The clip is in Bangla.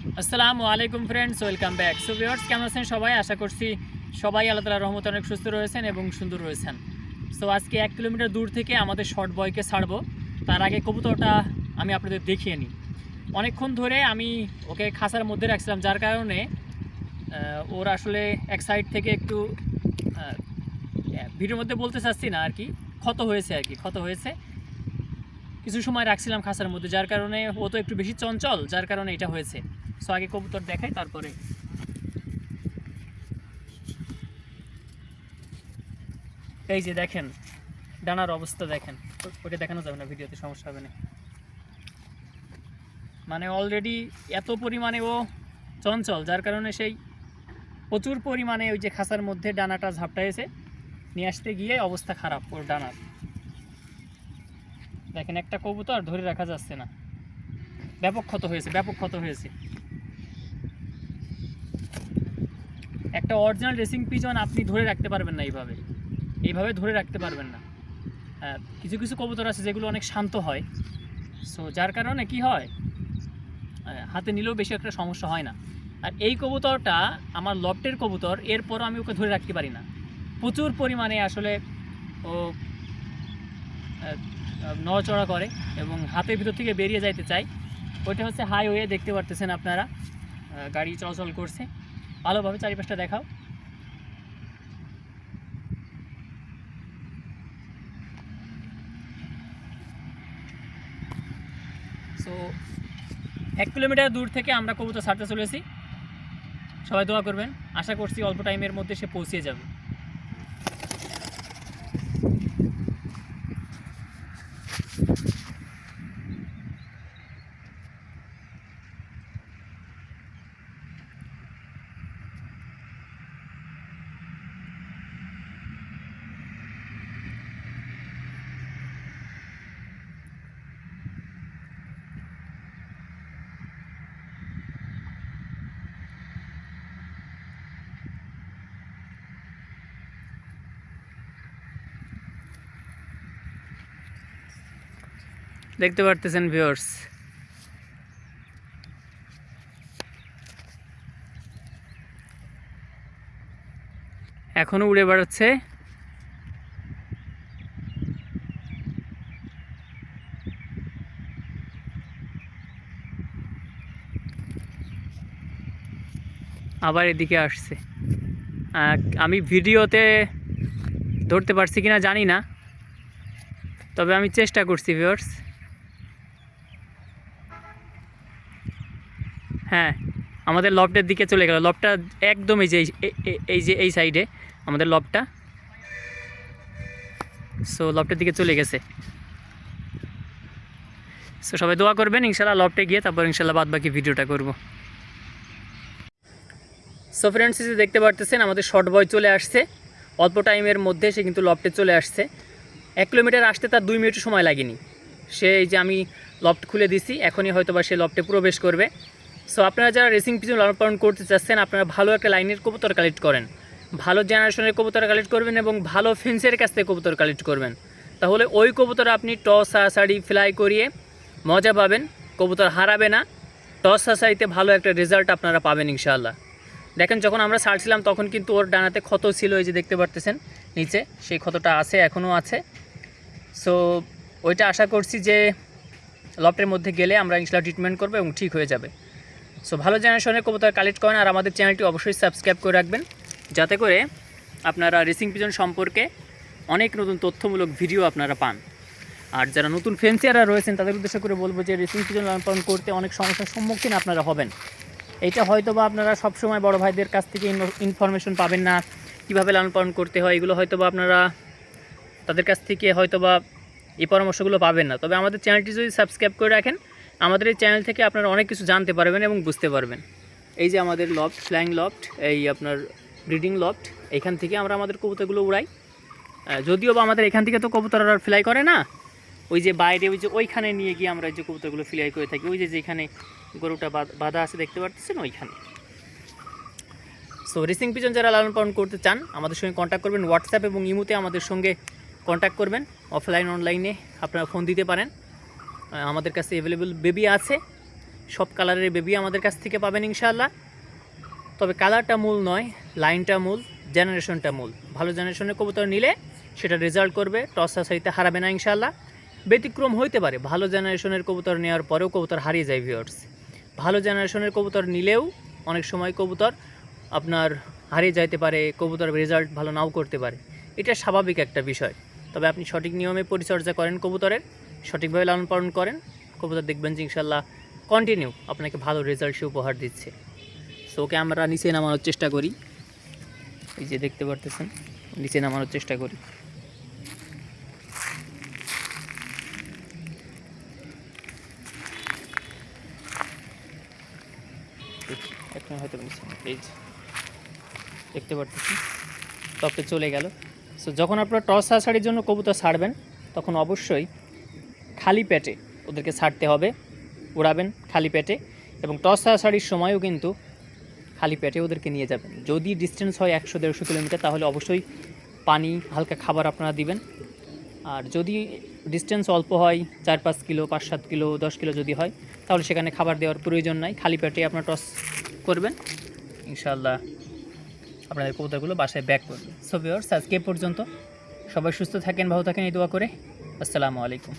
আসসালামু আলাইকুম friends welcome back so viewers কেমন আছেন? সবাই আশা করছি সবাই আল্লাহ তালার রহমতে অনেক সুস্থ রয়েছেন এবং সুন্দর রয়েছেন। সো আজকে এক কিলোমিটার দূর থেকে আমাদের শর্ট বয়কে ছাড়বো। তার আগে কবুতরটা আমি আপনাদের দেখিয়ে নিই। অনেকক্ষণ ধরে আমি ওকে খাঁচার মধ্যে রাখছিলাম, যার কারণে ওর আসলে এক সাইড থেকে একটু ভিডিওর মধ্যে বলতে চাচ্ছি না আর কি, ক্ষত হয়েছে আর কি, ক্ষত হয়েছে। কিছু সময় রাখছিলাম খাঁচার মধ্যে, যার কারণে ও তো একটু বেশি চঞ্চল, যার কারণে এটা হয়েছে। সো আগে কবুতর দেখাই, তারপরে। এই যে দেখেন, ডানার অবস্থা দেখেন। ওটা দেখানো যাবে না ভিডিওতে, সমস্যা হবে না। মানে অলরেডি এত পরিমাণে ও চঞ্চল, যার কারণে সেই প্রচুর পরিমাণে ওই যে খাঁচার মধ্যে ডানাটা ঝাপটাইছে। নিয়ে আসতে গিয়ে অবস্থা খারাপ ওর ডানার। দেখেন, একটা কবুতর ধরে রাখা যাচ্ছে না। ব্যাপক ক্ষত হয়েছে, ব্যাপক ক্ষত হয়েছে। একটা অরিজিনাল রেসিং পিজন আপনি ধরে রাখতে পারবেন না এইভাবে। এইভাবে ধরে রাখতে পারবেন না। কিছু কিছু কবুতর আছে যেগুলো অনেক শান্ত হয়। সো যার কারণে কি হয়? হাতে নিলেও বেশি একটা সমস্যা হয় না। আর এই কবুতরটা আমার লফটের কবুতর, এরপরও আমি ওকে ধরে রাখতে পারি না। প্রচুর পরিমাণে আসলে ও নড়াচড়া করে এবং হাতের ভিতর থেকে বেরিয়ে যাইতে চায়। ওইটা হচ্ছে হাইওয়ে দেখতে পারতেছেন আপনারা। গাড়ি চলাচল করছে। ভালোভাবে চারিপাশটা দেখাও। সো এক কিলোমিটার দূর থেকে আমরা কবুতর ছাড়তে চলেছি। সবাই দোয়া করবেন। আশা করছি অল্প টাইমের মধ্যে সে পৌঁছে যাবে। দেখতে পারতেছেন ভিউয়ার্স এখনও উড়ে বেড়াচ্ছে। আবার এদিকে আসছে। আমি ভিডিওতে ধরতে পারছি কিনা জানি না। তবে আমি চেষ্টা করছি ভিউয়ার্স হ্যাঁ আমাদের লবটার দিকে চলে গেল। লবটা একদম এই যে, এই- যে, এই সাইডে আমাদের লবটা। সো লবটার দিকে চলে গেছে। সো সবাই দোয়া করবেন ইনশাল্লাহ লবটে গিয়ে তারপর ইনশাল্লাহ বাদ বাকি ভিডিওটা করব। সো ফ্রেন্ডস দেখতে পারতেছেন, আমাদের শর্ট বয় চলে আসছে। অল্প টাইমের মধ্যে সে কিন্তু লফটে চলে আসছে। এক কিলোমিটার আসতে তার দুই মিনিট সময় লাগেনি। সে এই যে আমি লফট খুলে দিছি, এখনই হয়তো বা সে লফটে প্রবেশ করবে। সো আপনারা যারা রেসিং পিছন লালন পালন করতে চাচ্ছেন, আপনারা ভালো একটা লাইনের কবুতর কালেক্ট করেন। ভালো জেনারেশনের কবুতর কালেক্ট করবেন এবং ভালো ফেন্সের কাছ থেকে কবুতর কালেক্ট করবেন। তাহলে ওই কবুতর আপনি টস সাড়ি ফ্লাই করিয়ে মজা পাবেন, কবুতর হারাবে না। টস সাড়িতে ভালো একটা রেজাল্ট আপনারা পাবেন ইনশাআল্লাহ। দেখেন, যখন আমরা সারছিলাম তখন কিন্তু ওর ডানাতে ক্ষত ছিল, এই যে দেখতে পারতেছেন, নিচে। সেই ক্ষতটা আছে এখনও আছে। সো ওইটা আশা করছি যে লফটের মধ্যে গেলে আমরা ইনশাল্লাহ ট্রিটমেন্ট করব এবং ঠিক হয়ে যাবে। সো ভালো জেনারেশনের কবুতর কালেক্ট করেন আর আমাদের চ্যানেলটি অবশ্যই সাবস্ক্রাইব করে রাখবেন। যাতে করে আপনারা রেসিং পিজন সম্পর্কে অনেক নতুন তথ্যমূলক ভিডিও আপনারা পান। আর যারা নতুন ফেন্সিয়াররা রয়েছেন, তাদের উদ্দেশ্য করে বলব যে রেসিং পিজন লালন পালন করতে অনেক সমস্যার সম্মুখীন আপনারা হবেন। এটা হয়তো বা আপনারা সবসময় বড় ভাইদের কাছ থেকে ইনফরমেশন পাবেন না, কীভাবে লালন পালন করতে হয়, এগুলো হয়তো বা আপনারা তাদের কাছ থেকে হয়তো বা এই পরামর্শগুলো পাবেন না। তবে আমাদের চ্যানেলটি যদি সাবস্ক্রাইব করে রাখেন আমাদের এই চ্যানেল থেকে আপনারা অনেক কিছু জানতে পারবেন এবং বুঝতে পারবেন। এই যে আমাদের লফট ফ্লাইং লফট এই আপনার ব্রিডিং লফট এখান থেকে আমরা আমাদের কবুতরগুলো উড়াই। যদিও বা আমাদের এখান থেকে তো কবুতর আর ফ্লাই করে না, ওই যে বাইরে, ওই যে ওইখানে নিয়ে গিয়ে আমরা যে কবুতরগুলো ফ্লাই করে থাকি। ওই যে যেখানে গরুটা বাঁধ- আছে, দেখতে পারতেছেন? ওইখানে। সো রেসিং পিজন যারা লালন পালন করতে চান, আমাদের সঙ্গে কন্ট্যাক্ট করবেন। হোয়াটসঅ্যাপ এবং ইমুতে আমাদের সঙ্গে কন্ট্যাক্ট করবেন। অফলাইন অনলাইনে আপনারা ফোন দিতে পারেন। আমাদের কাছে অ্যাভেলেবেল বেবি আছে। সব কালারের বেবি আমাদের কাছ থেকে পাবেন ইনশাল্লাহ তবে কালারটা মূল নয় লাইনটা মূল জেনারেশনটা মূল। ভালো জেনারেশনের কবুতর নিলে সেটা রেজাল্ট করবে টস সাইতে হারাবে না ইনশাল্লাহ ব্যতিক্রম হইতে পারে, ভালো জেনারেশনের কবুতর নেওয়ার পরেও কবুতর হারিয়ে যায় ভিউয়ার্স ভালো জেনারেশনের কবুতর নিলেও অনেক সময় কবুতর আপনার হারিয়ে যাইতে পারে, কবুতর রেজাল্ট ভালো নাও করতে পারে। এটা স্বাভাবিক একটা বিষয়। তবে আপনি সঠিক নিয়মে পরিচর্যা করেন কবুতরের। সঠিকভাবে লালন পালন করেন, কবুতর দেখবেন যে ইনশাল্লাহ কন্টিনিউ আপনাকে ভালো রেজাল্ট উপহার দিচ্ছে। সো ওকে আমরা নিচে নামানোর চেষ্টা করি। এই যে দেখতে পারতেছেন, নিচে নামানোর চেষ্টা করি। এই দেখতে পারতেছি টপে চলে গেল। সো যখন আপনারা টস ছাড়াছাড়ির জন্য কবুতর ছাড়বেন, তখন অবশ্যই খালি পেটে ওদেরকে ছাড়তে হবে, উড়াবেন খালি পেটে এবং টস ছাড়াছাড়ির সময়ও কিন্তু খালি পেটে ওদেরকে নিয়ে যাবেন। যদি ডিস্টেন্স হয় একশো, দেড়শো কিলোমিটার, তাহলে অবশ্যই পানি, হালকা খাবার আপনারা দিবেন। আর যদি ডিস্টেন্স অল্প হয়, চার, পাঁচ কিলো, পাঁচ, সাত কিলো, দশ কিলো যদি হয়, তাহলে সেখানে খাবার দেওয়ার প্রয়োজন নাই। খালি পেটে আপনার টস করবেন। ইনশাল্লাহ আপনাদের কবুতরগুলো বাসায় ব্যাক করবে। সো আজকে পর্যন্ত। সবাই সুস্থ থাকেন, ভালো থাকেন, এই দোয়া করে। আসসালামু আলাইকুম।